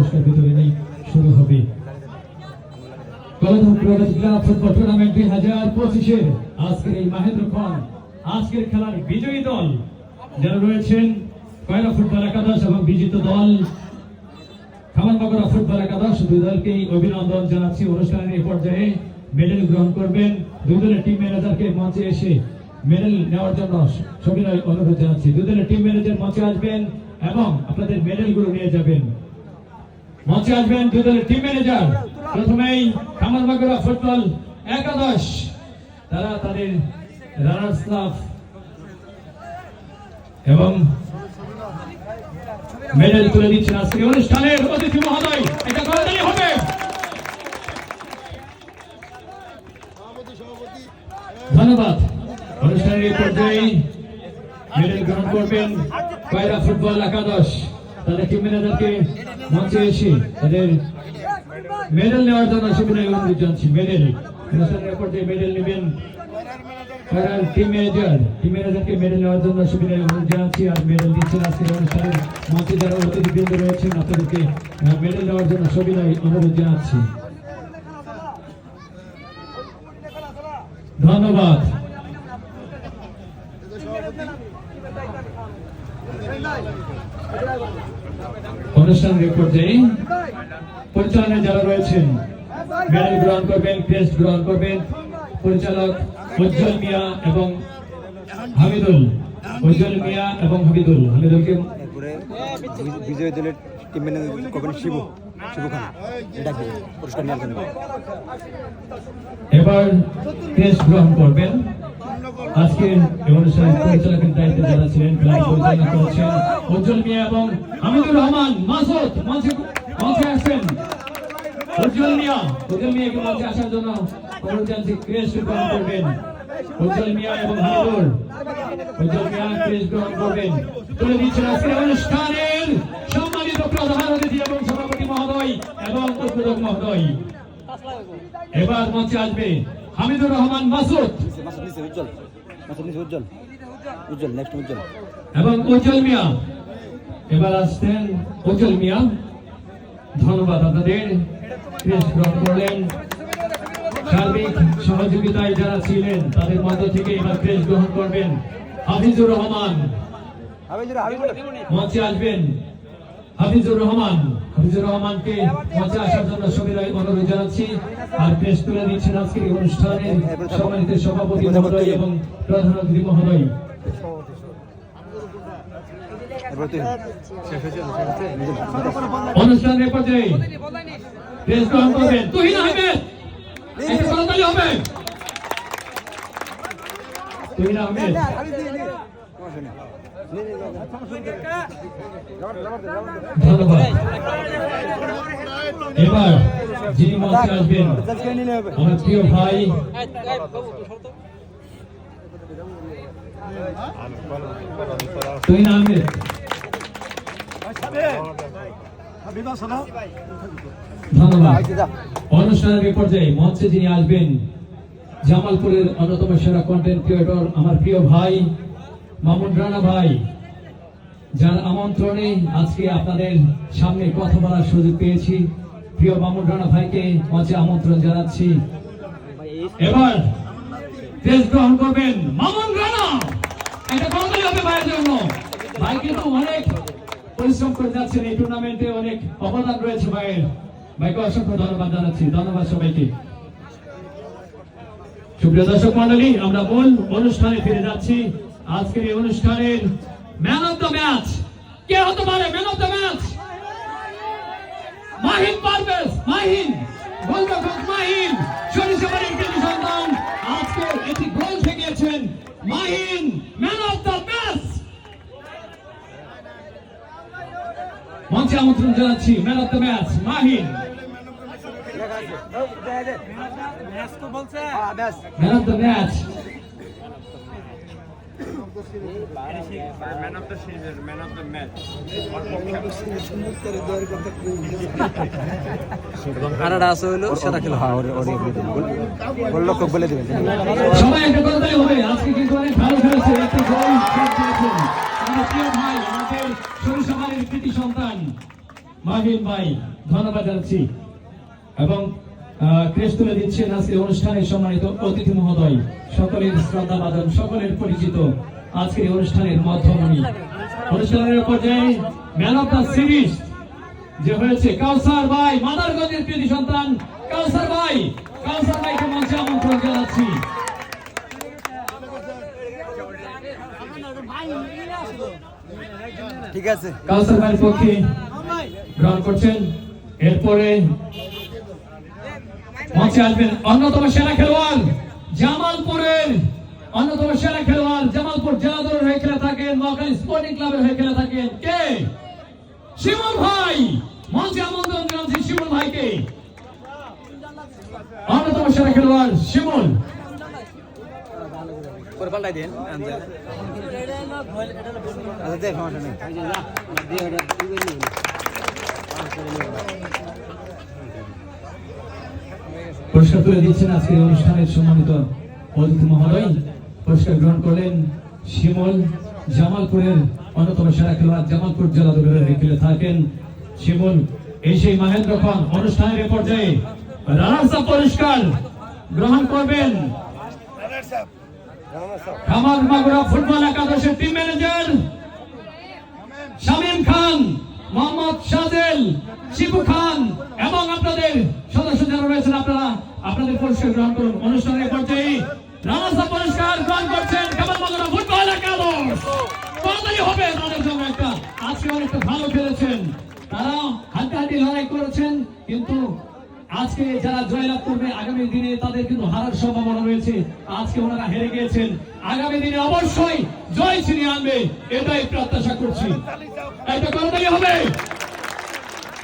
পুরস্কার বিতরণী শুরু হবে। টুর্নামেন্ট দুই হাজার পঁচিশের আজকের এই মাহেন্দ্র খান, আজকের খেলার বিজয়ী দল যারা রয়েছেন, কয়লা ফুটবল একাদশ এবং বিজিত দল খামারবাগরা ফুটবল একাদশ, দুই অভিনন্দন জানাচ্ছি। অনুষ্ঠানের এই পর্যায়ে মেডেল গ্রহণ করবেন দুই দলের টিম ম্যানেজারকে মঞ্চে এসে মেডেল নেওয়ার জন্য সবিনয় অনুরোধ জানাচ্ছি। দুই দলের টিম ম্যানেজার মঞ্চে আসবেন এবং আপনাদের মেডেলগুলো নিয়ে যাবেন। মঞ্চে আসবেন দুই দলের টিম ম্যানেজার প্রথমেই খামারবাগরা ফুটবল একাদশ। তারা তাদের রানার্স ক্লাব এবং মেডেল তুলে দিচ্ছেন আজকের অনুষ্ঠানের অতিথি মহোদয়। এটা করতেই হবে। ধন্যবাদ। অনুষ্ঠানের এই পর্যায়ে মেডেল গ্রহণ করবেন কয়রা ফুটবল একাদশ। তাদের টিম ম্যানেজারকে মঞ্চে এসে তাদের মেডেল নেওয়ার জন্য সুবিধা অনুরোধ জানছি মেডেল পর্যায়ে মেডেল নেবেন ধন্যবাদ। অনুষ্ঠানের পর্যায়ে পরিচালনায় যারা রয়েছেন মেডেল গ্রহণ করবেন ক্রেস্ট গ্রহণ করবেন পরিচালক উজ্জ্বল মিয়া এবং হামিদুল উজ্জ্বল মিয়া এবং হামিদুল। হামিদুলকে বিজয়ী দলের টিম ম্যানেজার করবেন শিবু শিবু খান এটা পুরস্কার এবার ক্রেস্ট গ্রহণ করবেন। আজকের অনুষ্ঠানের পরিচালকের দায়িত্বে যারা ছিলেন ক্লাব পরিচালনা করেছেন। উজ্জ্বল মিয়া এবং হামিদুর রহমান মাসুদ মঞ্চে মঞ্চে আসছেন উজ্জ্বল মিয়া উজ্জ্বল মিয়াকে মঞ্চে আসার জন্য অনুরোধ জানছি গ্রহণ করবেন। উজ্জ্বল মিয়া এবং হামিদুর উজ্জ্বল মিয়া ক্রেস্ট গ্রহণ করবেন। তুলে দিচ্ছেন আজকের অনুষ্ঠানের সম্মানিত প্রধান অতিথি এবং সভাপতি মহোদয় এবং উদ্বোধক মহোদয়। এবার মঞ্চে আসবে হামিদুর রহমান মাসুদ। নিচে উজ্জ্বল। মাসুদ নিচে উজ্জ্বল। উজ্জ্বল নেক্সট উজ্জ্বল। এবং উজ্জ্বল মিয়া। এবার আসছেন উজ্জ্বল মিয়া। ধন্যবাদ আপনাদের। ক্রেস গ্রহণ করলেন। সার্বিক সহযোগিতায় যারা ছিলেন তাদের মধ্য থেকে এবার ক্রেস গ্রহণ করবেন হাফিজুর রহমান। মঞ্চে আসবেন হাফিজুর রহমান। হাফিজুর রহমানকে মঞ্চে আসার জন্য সুবিধায় অনুরোধ জানাচ্ছি। আর প্রেস তুলে দিচ্ছেন আজকের অনুষ্ঠানের সম্মানিত সভাপতি মহোদয় এবং প্রধান অতিথি মহোদয়। অনুষ্ঠানের পর্যায়ে প্রেস গ্রহণ করবেন তুহিন আহমেদ। হবে। তুহিন আহমেদ। এবার যিনি মঞ্চে আসবেন, আমার প্রিয় ভাই। আহমেদ ধন্যবাদ। অনুষ্ঠানের এই পর্যায়ে মঞ্চে যিনি আসবেন, জামালপুরের অন্যতম সেরা কন্টেন্ট ক্রিয়েটর আমার প্রিয় ভাই মামুন রানা ভাই, যার আমন্ত্রণে আজকে আপনাদের সামনে কথা বলার সুযোগ পেয়েছি। প্রিয় মামুন রানা ভাইকে মঞ্চে আমন্ত্রণ জানাচ্ছি। এবার দেশ গ্রহণ করবেন মামুন রানা। এটা হবে ভাইয়ের জন্য। ভাই কিন্তু অনেক পরিশ্রম করে যাচ্ছেন এই টুর্নামেন্টে অনেক অবদান রয়েছে ভাইয়ের। ভাইকে অসংখ্য ধন্যবাদ জানাচ্ছি। ধন্যবাদ সবাইকে। সুপ্রিয় দর্শক মন্ডলী আমরা মূল অনুষ্ঠানে ফিরে যাচ্ছি। আজকের এই অনুষ্ঠানের ম্যান অফ দ্য ম্যাচ কে হতে পারে man of the match Mahin Parvez Mahin. গোলরক্ষক মাহিন। সরিষাবাড়ির কৃতি সন্তান আজকে একটি গোল ঠেকিয়েছেন Mahin man of the match মঞ্চে আমন্ত্রণ জানাচ্ছি man of the match Mahin man of the match আছে হইল সেটা খেলো। হ্যাঁ ওরে ওরে গোল লক্ষ্য বলে দেবেন সবাই একটা কথাই হবে। আজকে কিন্তু অনেক ভালো খেলেছে। একটি গোল শট আমাদের প্রিয় ভাই আমাদের সরিষাবাড়ির কৃতি সন্তান মাহিন ভাই ধন্যবাদ জানাচ্ছি। এবং ক্রেস্ট তুলে দিচ্ছেন আজকের অনুষ্ঠানের সম্মানিত অতিথি মহোদয়। সকলের শ্রদ্ধা বাদন সকলের পরিচিত। আজকের এই অনুষ্ঠানের মধ্যমণি অনুষ্ঠানের পর্যায়ে ম্যান অফ দ্য সিরিজ যে হয়েছে কাউসার ভাই মাদারগঞ্জের কৃতি সন্তান কাউসার ভাই কাউসার ভাইকে মঞ্চে আমন্ত্রণ জানাচ্ছি। ঠিক আছে। কাউসার ভাইয়ের পক্ষে গ্রহণ করছেন। এরপরে মঞ্চে আসবেন অন্যতম সেরা খেলোয়াড় জামালপুরের অন্যতম সেরা খেলোয়াড় জামালপুর জেলা দলের হয়ে খেলে থাকেন মহাকালী স্পোর্টিং ক্লাবের হয়ে খেলে থাকেন কে? শিমুল ভাই! মঞ্চে আমন্ত্রণ জানাচ্ছি শিমুল ভাইকে। অন্যতম সেরা খেলোয়াড় শিমুল। করে পাল্টাই দেন আচ্ছা দেখ পুরস্কার তুলে দিচ্ছেন আজকের অনুষ্ঠানের সম্মানিত অতিথি মহোদয়। পুরস্কার গ্রহণ করলেন শিমল জামালপুরের অন্যতম সেরা খেলোয়াড় জামালপুর জেলা দলের খেলে থাকেন শিমল। এই সেই মহেন্দ্র খান অনুষ্ঠানের পর্যায়ে রানার্স আপ পুরস্কার গ্রহণ করবেন কামাল মাগুরা ফুটবল একাদশের টিম ম্যানেজার শামীম খান, মোহাম্মদ সাজেল শিবু খান এবং আপনাদের সদস্য যারা রয়েছেন, আপনারা আপনাদের পুরস্কার গ্রহণ করুন অনুষ্ঠানের পর্যায়ে। রানাসা পুরস্কার গ্রহণ করছেন কেমন মগরা ফুটবল একাদশ। তাড়াতাড়ি হবে তাদের জন্য একটা। আজকে অনেকটা ভালো খেলেছেন। তারা হাড্ডাহাড্ডি লড়াই করেছেন, কিন্তু আজকে যারা জয়লাভ করবে আগামী দিনে তাদের কিন্তু হারার সম্ভাবনা রয়েছে। আজকে ওনারা হেরে গিয়েছেন। আগামী দিনে অবশ্যই জয় ছিনিয়ে আনবে, এটাই প্রত্যাশা করছি। এটা করতেই হবে।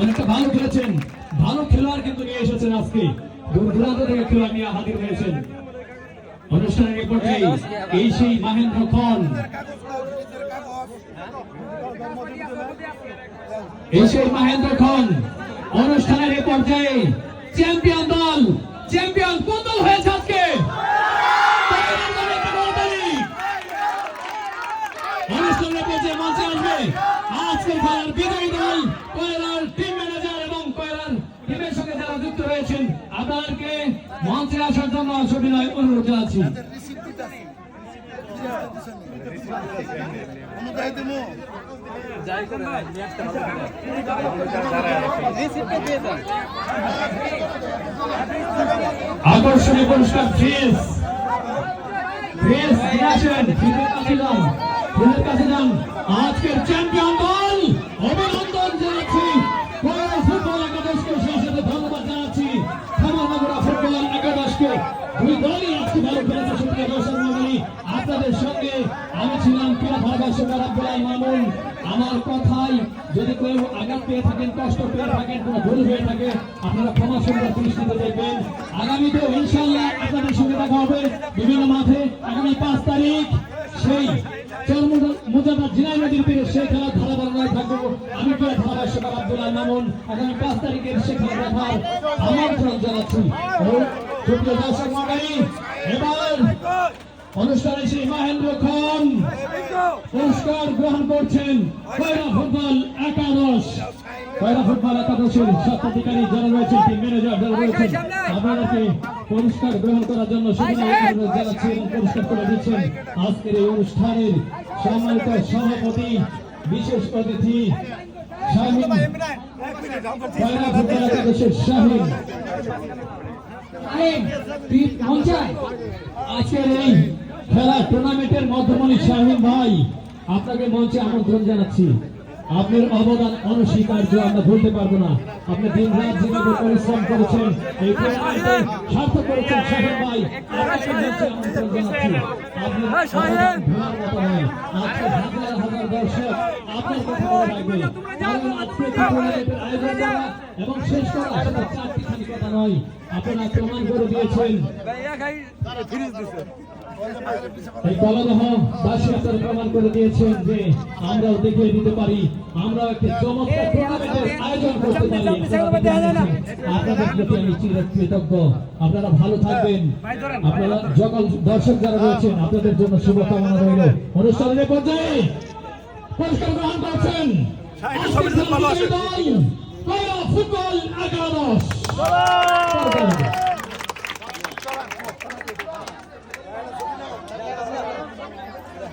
অনেকটা ভালো খেলেছেন। ভালো খেলোয়াড় কিন্তু নিয়ে এসেছেন আজকে। দূর দূরান্ত থেকে খেলোয়াড় নিয়ে হাজির হয়েছেন। অনুষ্ঠানের পর্যায়ে এই সেই মাহেন্দ্র খন এই সেই মাহেন্দ্র খন অনুষ্ঠানের পর্যায়ে চ্যাম্পিয়ন দল চ্যাম্পিয়ন কোন দল হয়েছে আজকে তামিলনাড়ু দল একটা তাড়াতাড়ি। অনুষ্ঠানের পর্যায়ে মঞ্চে আসবে আজকের খেলার বিজয়ী দল কয়লার টিম ম্যানেজার এবং কয়লার টিমের সঙ্গে যারা যুক্ত রয়েছেন আপনাদেরকে আকর্ষণীয় পুরস্কার ফ্রিজ ফ্রিজ আসেন কাছে আজকের চ্যাম্পিয়ন দল অভিনন্দন জানাচ্ছি কয়লা ফুটবল একাদশকে সেই সাথে ধন্যবাদ জানাচ্ছি খামারনগরা ফুটবল একাদশকে দুই দলই আজকে ভালো খেলেছে সুপ্রিয় দর্শক মন্ডলী আপনাদের সঙ্গে আমি ছিলাম ক্রীড়া ধারাভাষ্যকার আব্দুল্লাহ মামুন আমার কথাই যদি আঘাত পেয়ে থাকেন, কষ্ট পেয়ে থাকেন, কোনো ভুল হয়ে থাকে, আপনারা ক্ষমা সুন্দর দেখবেন। ইনশাল্লাহ আপনাদের সঙ্গে দেখা হবে বিভিন্ন মাঠে। আগামী পাঁচ তারিখ সেই মুজাদার জিনাই নদীর সেই খেলা ধারা বাংলায় থাকব। আমি ধারাভাষ্যকার আব্দুল্লাহ মামুন। আগামী পাঁচ তারিখের সে দেখার আমন্ত্রণ জানাচ্ছি। দর্শক অনুষ্ঠানে শ্রী মহেন্দ্র খান পুরস্কার গ্রহণ করছেন কয়রা ফুটবল একাদশ। কয়রা ফুটবল একাদশের স্বত্বাধিকারী যারা রয়েছেন টিম ম্যানেজার যারা রয়েছেন, আপনাদেরকে পুরস্কার গ্রহণ করার জন্য জানাচ্ছি এবং পুরস্কার করে দিচ্ছেন। আজকের এই অনুষ্ঠানের সম্মানিত সভাপতি, বিশেষ অতিথি শাহিন। কয়রা ফুটবল একাদশের শাহিন। আজকের টুর্নামেন্টের ভাই। আপনাকে মঞ্চে আমন্ত্রণ জানাচ্ছি। আপনার অবদান অনস্বীকার্য আমরা ভুলতে পারব না আপনি দিন রাত যেভাবে পরিশ্রম করেছেন এই সার্থক করেছেন শাহিন ভাই মনে এবং শেষ করা চারটি কথা নয় আপনারা প্রমাণ করে দিয়েছেন এই কলদহ বাসী আপনারা প্রমাণ করে দিয়েছেন যে আমরাও দেখিয়ে দিতে পারি। আমরা একটি চমৎকার টুর্নামেন্টের আয়োজন করতে পারি। আপনাদের প্রতি আমি চিরকৃতজ্ঞ। আপনারা ভালো থাকবেন। আপনারা সকল দর্শক যারা রয়েছেন আপনাদের জন্য শুভকামনা রইল। অনুষ্ঠানের পর্যায়ে পুরস্কার গ্রহণ করছেন ফুটবল একাদশ।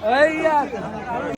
Ai,